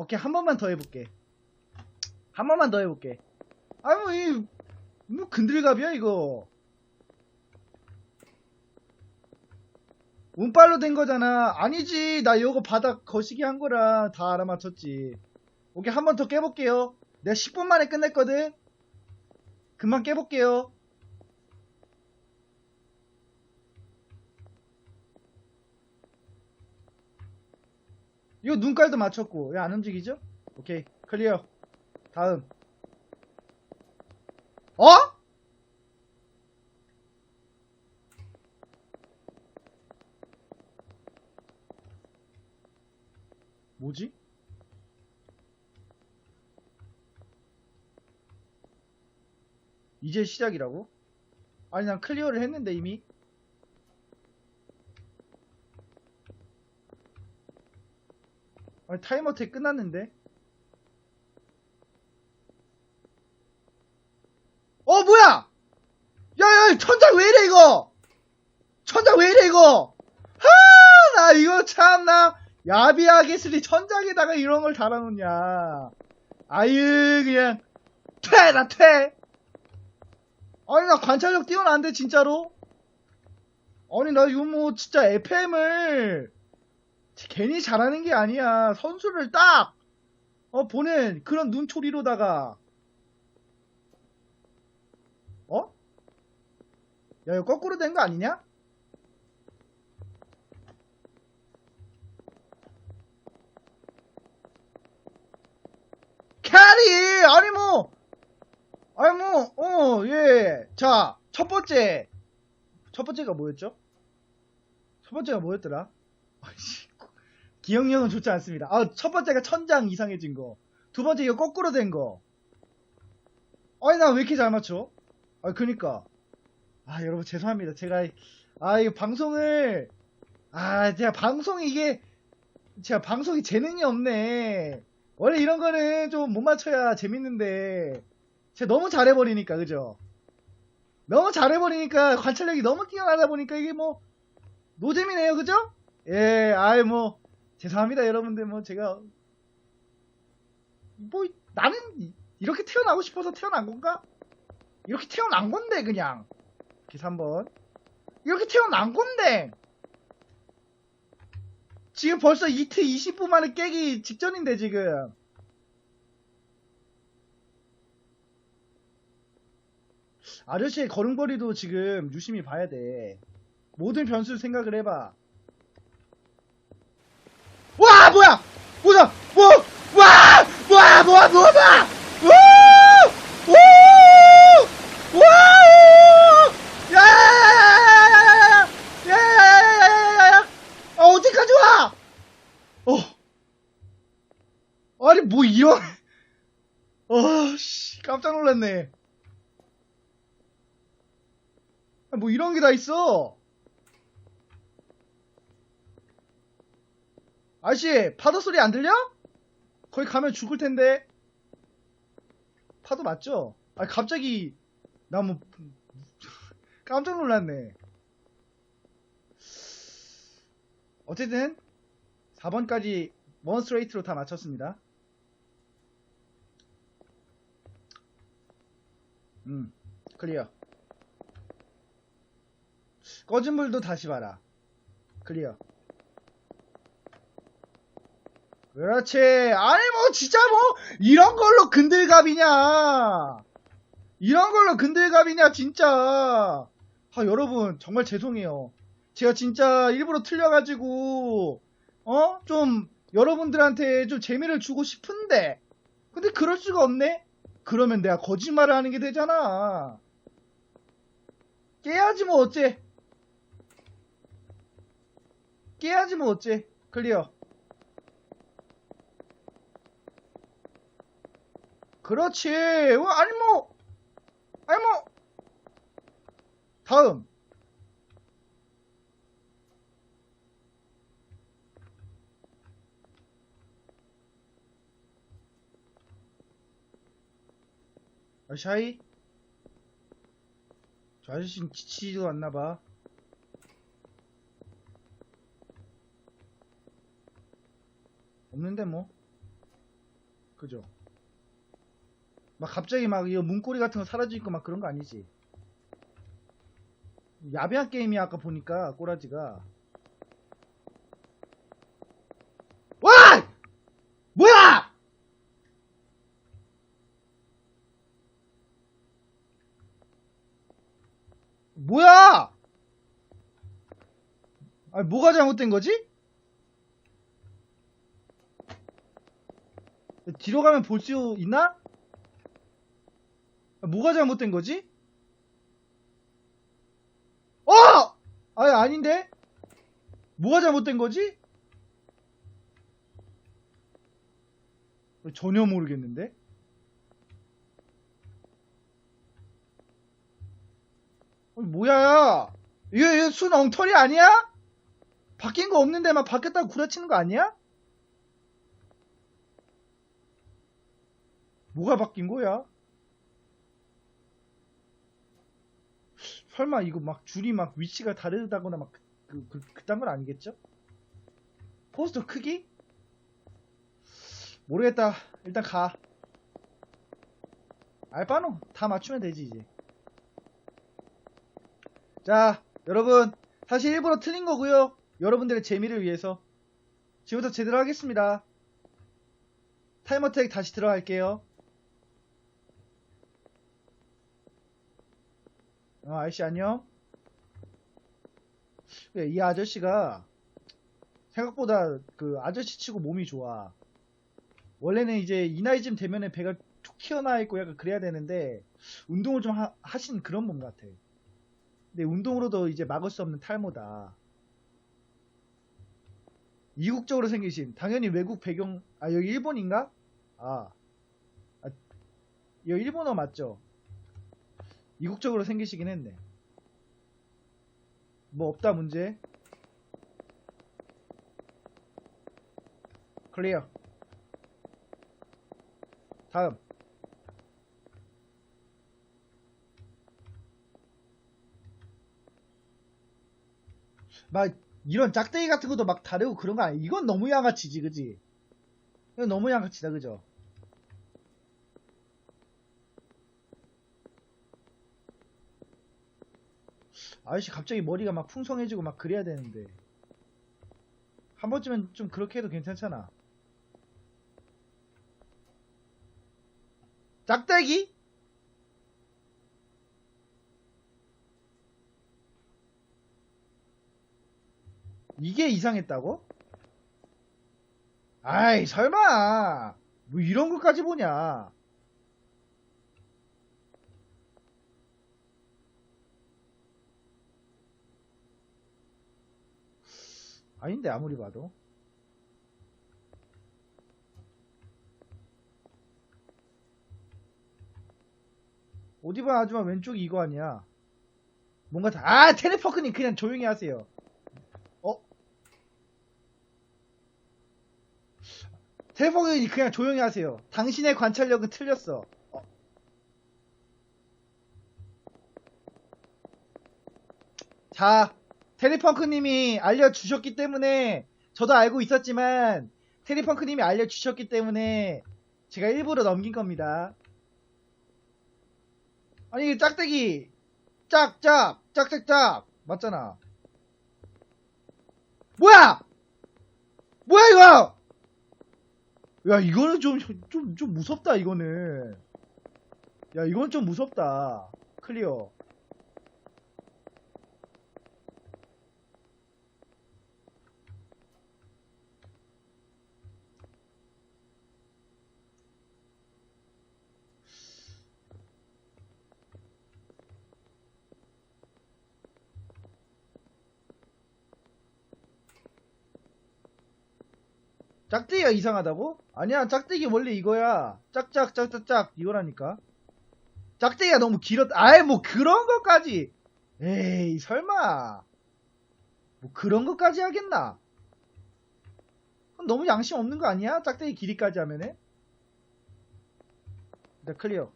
오케이 한 번만 더 해볼게. 한 번만 더 해볼게. 아유 이뭐 근들갑이야 이거. 운빨로 된 거잖아. 아니지 나 이거 바닥 거시기 한 거랑 다 알아맞혔지. 오케이 한 번 더 깨볼게요. 내가 10분 만에 끝냈거든. 금방 깨볼게요 이거 눈깔도 맞췄고 왜 안 움직이죠? 오케이 클리어 다음 어? 뭐지? 이제 시작이라고? 아니 난 클리어를 했는데 이미 타이머 태 끝났는데? 어 뭐야? 야야 천장 왜 이래 이거? 천장 왜 이래 이거? 하나 이거 참나 야비하게 쓰리 천장에다가 이런 걸 달아놓냐. 아유 그냥 퇴나 퇴. 아니 나 관찰력 뛰어난데 진짜로? 아니 나 이거 뭐 진짜 FM을 괜히 잘하는 게 아니야 선수를 딱 어, 보낸 그런 눈초리로다가 어? 야 이거 거꾸로 된 거 아니냐? 캐리 아니 뭐 아니 뭐 어예자 첫 번째 첫 번째가 뭐였죠? 첫 번째가 뭐였더라? 아이씨, 기억력은 좋지 않습니다. 아, 첫 번째가 천장 이상해진 거. 두 번째 이거 거꾸로 된 거. 아니, 나 왜 이렇게 잘 맞춰? 아, 그니까. 아, 여러분, 죄송합니다. 제가, 아, 이거 방송을, 아, 제가 방송이 이게, 제가 방송이 재능이 없네. 원래 이런 거는 좀 못 맞춰야 재밌는데, 제가 너무 잘해버리니까, 그죠? 너무 잘해버리니까, 관찰력이 너무 뛰어나다 보니까 이게 뭐, 노잼이네요, 그죠? 예, 아이, 뭐, 죄송합니다, 여러분들. 뭐, 제가, 뭐, 나는 이렇게 태어나고 싶어서 태어난 건가? 이렇게 태어난 건데, 그냥. 그래서 한번. 이렇게 태어난 건데! 지금 벌써 이트 20분 만에 깨기 직전인데, 지금. 아저씨의 걸음걸이도 지금 유심히 봐야 돼. 모든 변수를 생각을 해봐. 와 뭐야? 뭐야? 뭐와! 뭐야 뭐야? 뭐야? 우우우우우야야야야야야야야야야야야야야야야야야! 아 어디까지 와? 어. 아니 뭐 이런. 어씨 깜짝 놀랐네. 아, 뭐 이런 게 다 있어 아저씨, 파도 소리 안 들려? 거기 가면 죽을 텐데. 파도 맞죠? 아, 갑자기, 나 뭐, 깜짝 놀랐네. 어쨌든, 4번까지 원스트레이트로 다 맞췄습니다. 음, 클리어. 꺼진 불도 다시 봐라. 클리어. 그렇지. 아니 뭐 진짜 뭐 이런 걸로 근들갑이냐. 이런 걸로 근들갑이냐 진짜. 아 여러분 정말 죄송해요. 제가 진짜 일부러 틀려가지고 어? 좀 여러분들한테 좀 재미를 주고 싶은데 근데 그럴 수가 없네? 그러면 내가 거짓말을 하는 게 되잖아. 깨야지 뭐 어째. 깨야지 뭐 어째. 클리어. 그렇지. 어, 아니 뭐, 아니 뭐. 다음. 아, 샤이? 저 아저씨는 지치지도 않나봐. 없는데 뭐. 그죠? 막 갑자기 막 이 문고리 같은 거 사라지고 막 그런 거 아니지? 야비한 게임이 아까 보니까 꼬라지가 와! 뭐야! 뭐야! 아니 뭐가 잘못된 거지? 뒤로 가면 볼 수 있나? 아, 뭐가 잘못된 거지? 어! 아니, 아닌데? 뭐가 잘못된 거지? 전혀 모르겠는데? 어, 뭐야? 이게, 이게 순 엉터리 아니야? 바뀐 거 없는데 막 바뀌었다고 구라치는 거 아니야? 뭐가 바뀐 거야? 설마 이거 막 줄이 막 위치가 다르다거나 막 그, 그, 그딴 건 아니겠죠? 포스터 크기? 모르겠다. 일단 가. 알바노 다 맞추면 되지 이제. 자, 여러분 사실 일부러 틀린 거고요. 여러분들의 재미를 위해서 지금부터 제대로 하겠습니다. 타이머 택 다시 들어갈게요. 어, 아저씨 안녕. 예, 이 아저씨가 생각보다 그 아저씨 치고 몸이 좋아. 원래는 이제 이 나이쯤 되면은 배가 툭 튀어나와 있고 약간 그래야 되는데 운동을 좀 하, 하신 그런 몸 같아. 근데 운동으로도 이제 막을 수 없는 탈모다. 이국적으로 생기신 당연히 외국 배경 아 여기 일본인가? 아, 아 여기 일본어 맞죠? 이국적으로 생기시긴 했네. 뭐 없다 문제. 클리어. 다음. 막 이런 짝대기 같은 것도 막 다르고 그런 거 아니야? 이건 너무 양아치지, 그지? 이건 너무 양아치다, 그죠? 아저씨 갑자기 머리가 막 풍성해지고 막 그래야 되는데 한 번쯤은 좀 그렇게 해도 괜찮잖아 짝대기? 이게 이상했다고? 아이 설마 뭐 이런 것까지 보냐 아닌데 아무리 봐도. 옷 입은 아줌마. 왼쪽이 이거 아니야. 뭔가 다, 아 테레퍼크님 그냥 조용히 하세요. 어? 테레퍼크님 그냥 조용히 하세요. 당신의 관찰력은 틀렸어. 어. 자 테리펑크님이 알려주셨기 때문에 저도 알고 있었지만 테리펑크님이 알려주셨기 때문에 제가 일부러 넘긴 겁니다. 아니 짝대기 짝짝 짝짝짝 맞잖아. 뭐야? 뭐야 이거? 야 이거는 좀좀좀 무섭다 이거는. 야 이건 좀 무섭다. 클리어. 짝대기가 이상하다고? 아니야, 짝대기 원래 이거야. 짝짝, 짝짝짝, 이거라니까. 짝대기가 너무 길었다. 아이, 뭐 그런 것까지. 에이, 설마. 뭐 그런 것까지 하겠나? 너무 양심 없는 거 아니야? 짝대기 길이까지 하면은? 일단 클리어.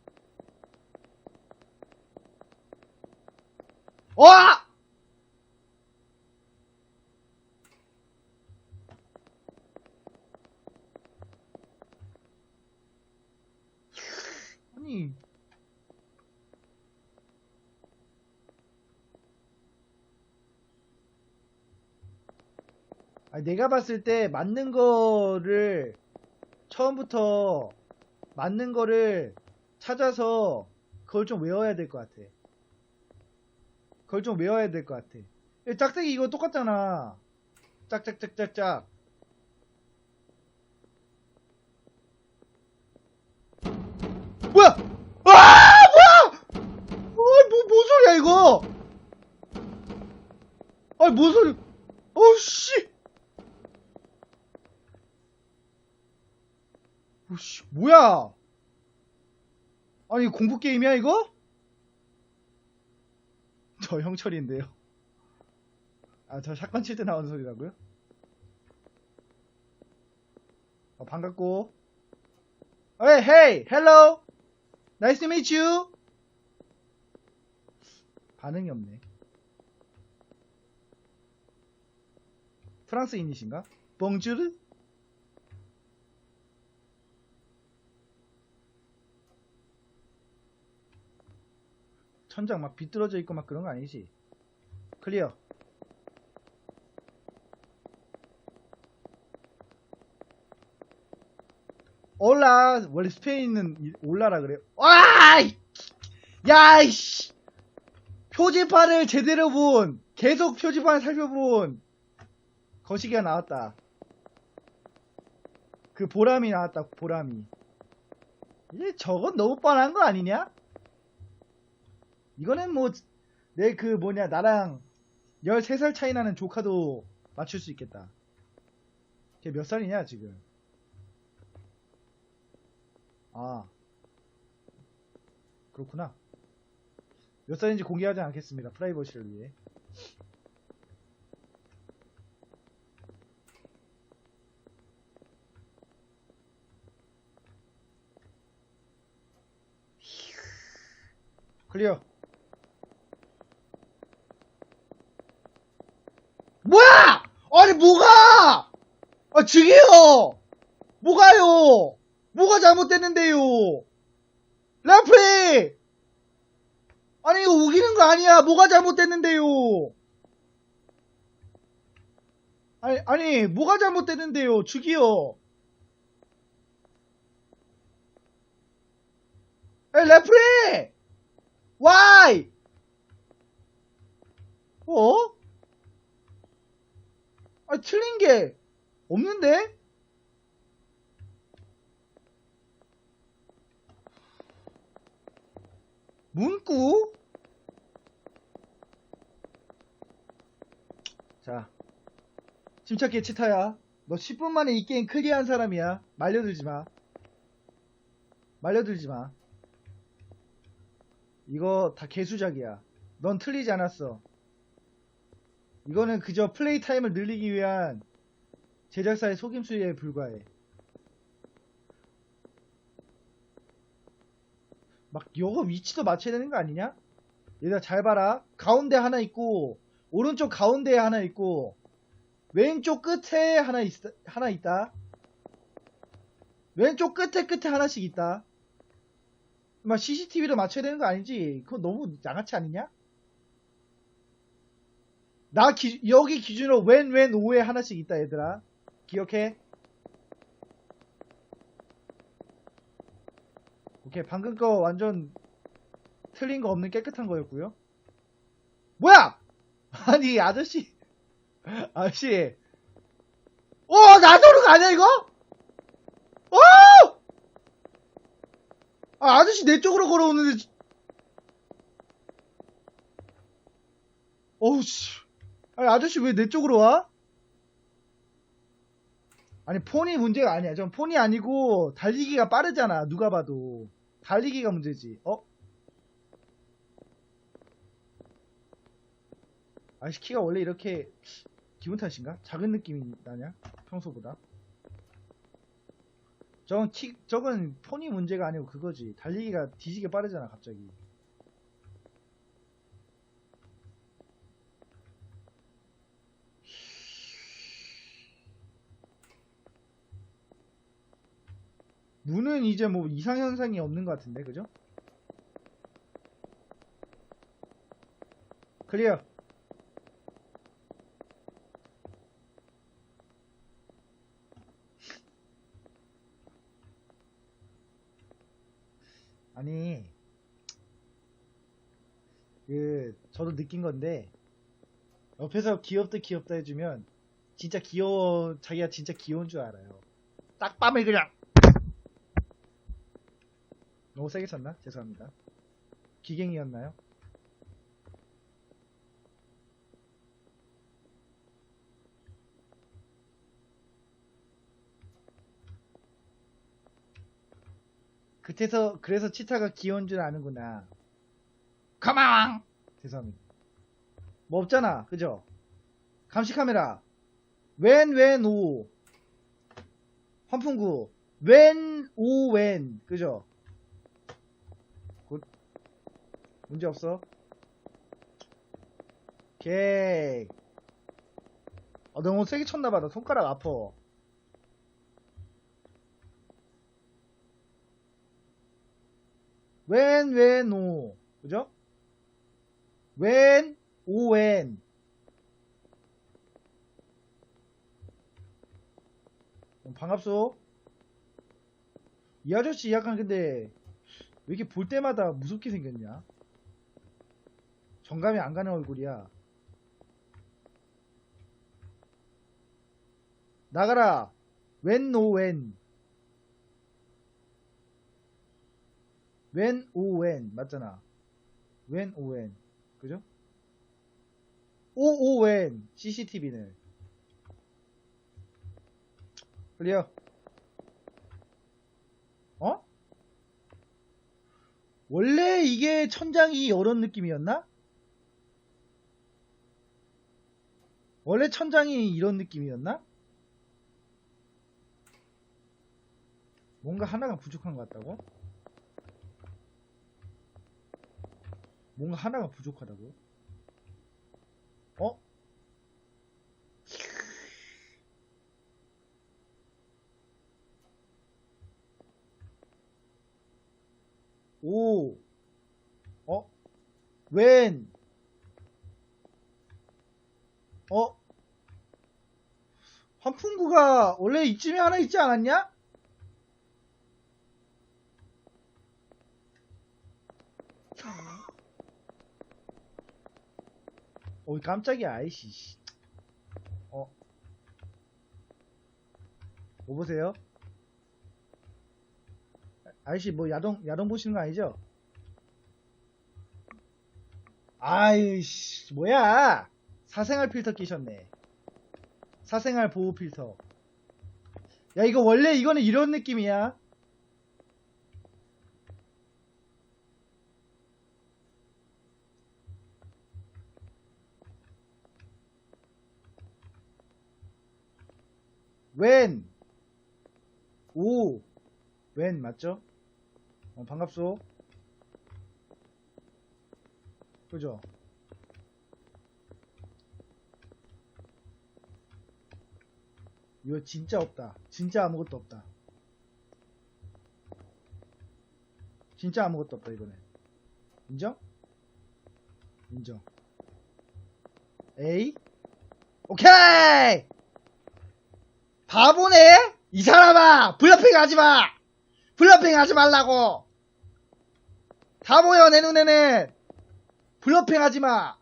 와! 아니 내가 봤을 때 맞는 거를 처음부터 맞는 거를 찾아서 그걸 좀 외워야 될 것 같아. 그걸 좀 외워야 될 것 같아. 야, 짝대기 이거 똑같잖아. 짝짝짝짝짝. 뭐야? 아! 뭐야? 어이, 뭐, 뭔 소리야, 이거? 아이, 뭔 소리? 어우, 씨! 오씨, 뭐야? 아니, 공포 게임이야, 이거? 저 형철인데요. 아, 저 샷건 칠 때 나오는 소리라고요? 어, 반갑고. Hey, meet you. 반응이 없네. 프랑스인이신가? 봉주르? 천장 막 비뚤어져 있고 막 그런 거 아니지? 클리어. 올라 원래 스페인은 이- 올라라 그래요. 와! 이- 야, 이씨. 표지판을 제대로 본 계속 표지판을 살펴본 거시기가 나왔다. 그 보람이 나왔다. 보람이. 이제 저건 너무 뻔한 거 아니냐? 이거는 뭐 내 그 뭐냐 나랑 13살 차이 나는 조카도 맞출 수 있겠다. 걔 몇 살이냐 지금? 아 그렇구나. 몇 살인지 공개하지 않겠습니다. 프라이버시를 위해. 클리어. 뭐야! 아니 뭐가! 아 저기요! 뭐가요! 뭐가 잘못됐는데요! 라프리! 아니 이거 우기는 거 아니야! 뭐가 잘못됐는데요! 아니 아니 뭐가 잘못됐는데요! 저기요! 에 레프리! Why? 어? 아, 틀린 게 없는데? 문구? 자, 침착해, 치타야. 너 10분 만에 이 게임 클리어한 사람이야. 말려들지 마. 말려들지 마. 이거 다 개수작이야. 넌 틀리지 않았어. 이거는 그저 플레이 타임을 늘리기 위한 제작사의 속임수에 불과해. 막 이거 위치도 맞춰야 되는 거 아니냐? 얘들아 잘 봐라. 가운데 하나 있고 오른쪽 가운데에 하나 있고 왼쪽 끝에 하나 있 하나 있다. 왼쪽 끝에 끝에 하나씩 있다. 막 CCTV로 맞춰야 되는 거 아니지? 그거 너무 양아치 아니냐? 나 기, 여기 기준으로 왼, 왼, 오에 하나씩 있다, 얘들아. 기억해? 오케이, 방금 거 완전 틀린 거 없는 깨끗한 거였고요. 뭐야! 아니, 아저씨. 아저씨. 어, 나도로 가냐, 이거? 어! 아, 아저씨 내 쪽으로 걸어오는데. 어우, 씨. 아니, 아저씨 왜 내 쪽으로 와? 아니, 폰이 문제가 아니야. 전 폰이 아니고, 달리기가 빠르잖아. 누가 봐도. 달리기가 문제지. 어? 아저씨 키가 원래 이렇게 기분 탓인가? 작은 느낌이 나냐? 평소보다. 저건 키, 저건 폰이 문제가 아니고 그거지. 달리기가 뒤지게 빠르잖아, 갑자기. 문은 이제 뭐 이상현상이 없는 것 같은데 그죠? 클리어. 아니 그 저도 느낀 건데 옆에서 귀엽다 귀엽다 해주면 진짜 귀여워 자기가 진짜 귀여운 줄 알아요. 딱 밤에 그냥. 너무 세게 쳤나? 죄송합니다. 기갱이었나요? 그때서 그래서 치타가 귀여운 줄 아는구나. 가망. 죄송합니다. 뭐 없잖아, 그죠? 감시 카메라. 웬 웬 오 환풍구. 웬 오 웬 그죠? 문제 없어. 오케이. 어, 너무 세게 쳤나봐. 나 손가락 아파. 웬, 웬, 오. 그죠? 웬, 오, 웬. 음, 반갑소. 이 아저씨 약간 근데, 왜 이렇게 볼 때마다 무섭게 생겼냐? 정감이 안 가는 얼굴이야. 나가라. 웬, 노, 웬. 웬, 오, 웬. 맞잖아. 웬, 오, 웬. 그죠? 오, 오, 웬. CCTV는. 클리어. 어? 원래 이게 천장이 이런 느낌이었나? 원래 천장이 이런 느낌이었나? 뭔가 하나가 부족한 것 같다고? 뭔가 하나가 부족하다고? 어? 오, 어? 웬? 어? 환풍구가 원래 이쯤에 하나 있지 않았냐? 어, 깜짝이야, 아이씨. 씨. 어. 뭐 보세요? 아이씨, 뭐, 야동, 야동 보시는 거 아니죠? 아이씨, 뭐야! 사생활 필터 끼셨네. 사생활 보호 필터. 야, 이거 원래 이거는 이런 느낌이야. 웬, 오, 웬, 맞죠? 어, 반갑소. 그죠? 이거 진짜 없다. 진짜 아무것도 없다. 진짜 아무것도 없다, 이번에. 인정? 인정. 에이? 오케이! 바보네? 이 사람아! 블러핑 하지 마! 블러핑 하지 말라고! 다 보여, 내 눈에는! 블러핑 하지 마!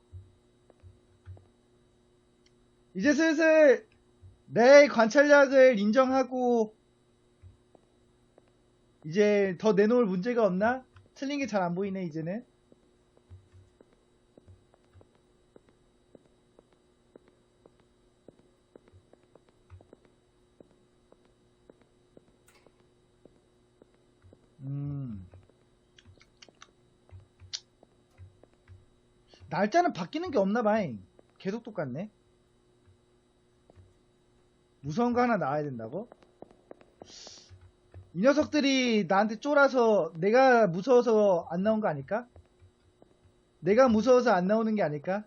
이제 슬슬 내 관찰력을 인정하고, 이제 더 내놓을 문제가 없나? 틀린 게 잘 안 보이네, 이제는. 음. 날짜는 바뀌는 게 없나 봐잉. 계속 똑같네. 무서운 거 하나 나와야 된다고? 이 녀석들이 나한테 쫄아서 내가 무서워서 안 나온 거 아닐까? 내가 무서워서 안 나오는 게 아닐까?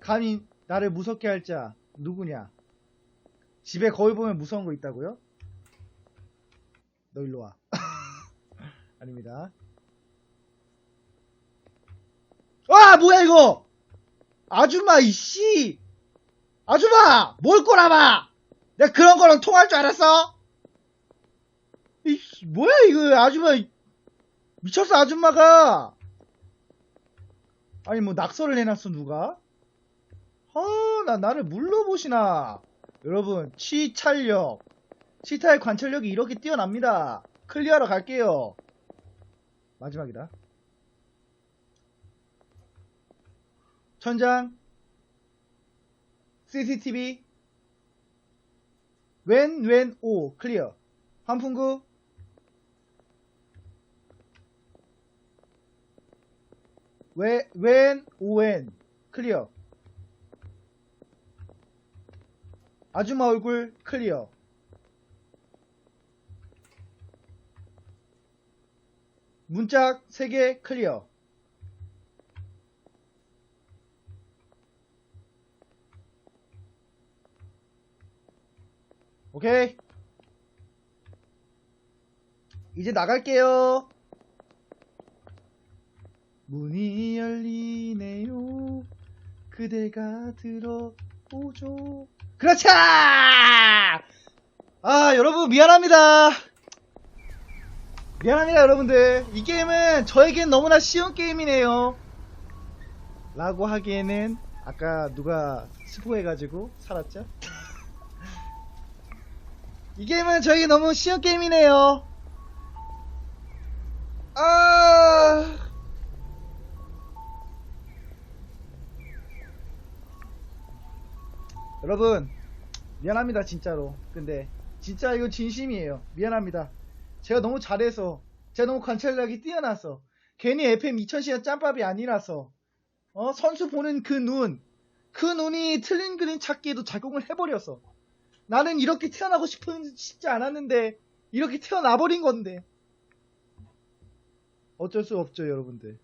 감히 나를 무섭게 할 자 누구냐? 집에 거울 보면 무서운 거 있다고요? 너 일로 와. 아닙니다. 와 뭐야 이거! 아줌마 이씨 아줌마 뭘 꼬라봐 내가 그런 거랑 통할 줄 알았어? 이 뭐야 이거 아줌마. 미쳤어 아줌마가. 아니 뭐 낙서를 해놨어 누가? 아나 나를 물러보시나. 여러분 치찰력. 치타의 관찰력이 이렇게 뛰어납니다. 클리어하러 갈게요. 마지막이다. 천장 CCTV 웬, 웬, 오, 클리어. 환풍구. 왜, 웬, 오웬, 클리어. 아줌마 얼굴, 클리어. 문짝 3개, 클리어. 오케이. 이제 나갈게요. 문이 열리네요. 그대가 들어오죠. 그렇죠! 아, 여러분, 미안합니다. 미안합니다, 여러분들. 이 게임은 저에겐 너무나 쉬운 게임이네요. 라고 하기에는, 아까 누가 스포해가지고 살았죠? 이 게임은 저에게 너무 쉬운 게임이네요. 아. 여러분, 미안합니다, 진짜로. 근데, 진짜 이거 진심이에요. 미안합니다. 제가 너무 잘해서, 제가 너무 관찰력이 뛰어나서, 괜히 FM 2000시간 짬밥이 아니라서, 어, 선수 보는 그 눈, 그 눈이 틀린 그림 찾기에도 작용을 해버려서, 나는 이렇게 태어나고 싶은, 싶지 않았는데, 이렇게 태어나버린 건데. 어쩔 수 없죠, 여러분들.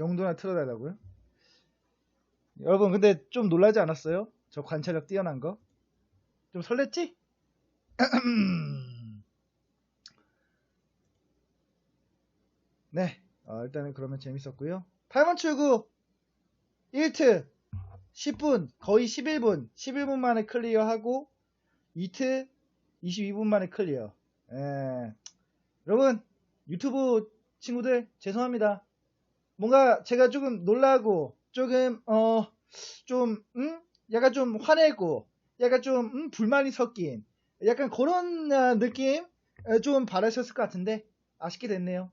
영도나 틀어달라고요? 여러분, 근데 좀 놀라지 않았어요? 저 관찰력 뛰어난 거? 좀 설렜지? 네, 어, 일단은 그러면 재밌었고요. 8번 출구 1트 10분, 거의 11분, 11분 만에 클리어하고 2트 22분 만에 클리어. 예. 여러분, 유튜브 친구들 죄송합니다. 뭔가 제가 조금 놀라고 조금 어좀 음? 약간 좀 화내고 약간 좀 음? 불만이 섞인 약간 그런 아, 느낌 어, 좀 바라셨을 것 같은데 아쉽게 됐네요.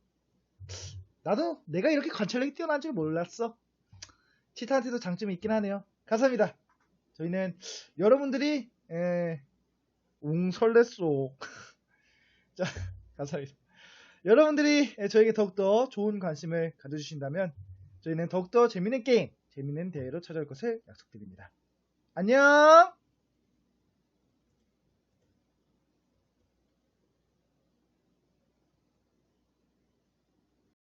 나도 내가 이렇게 관찰력이 뛰어난 줄 몰랐어. 치타한테도 장점이 있긴 하네요. 감사합니다. 저희는 여러분들이 에, 웅 설렜소. 자, 감사합니다. 여러분들이 저에게 더욱더 좋은 관심을 가져주신다면 저희는 더욱더 재밌는 게임, 재밌는 대회로 찾아올 것을 약속드립니다. 안녕!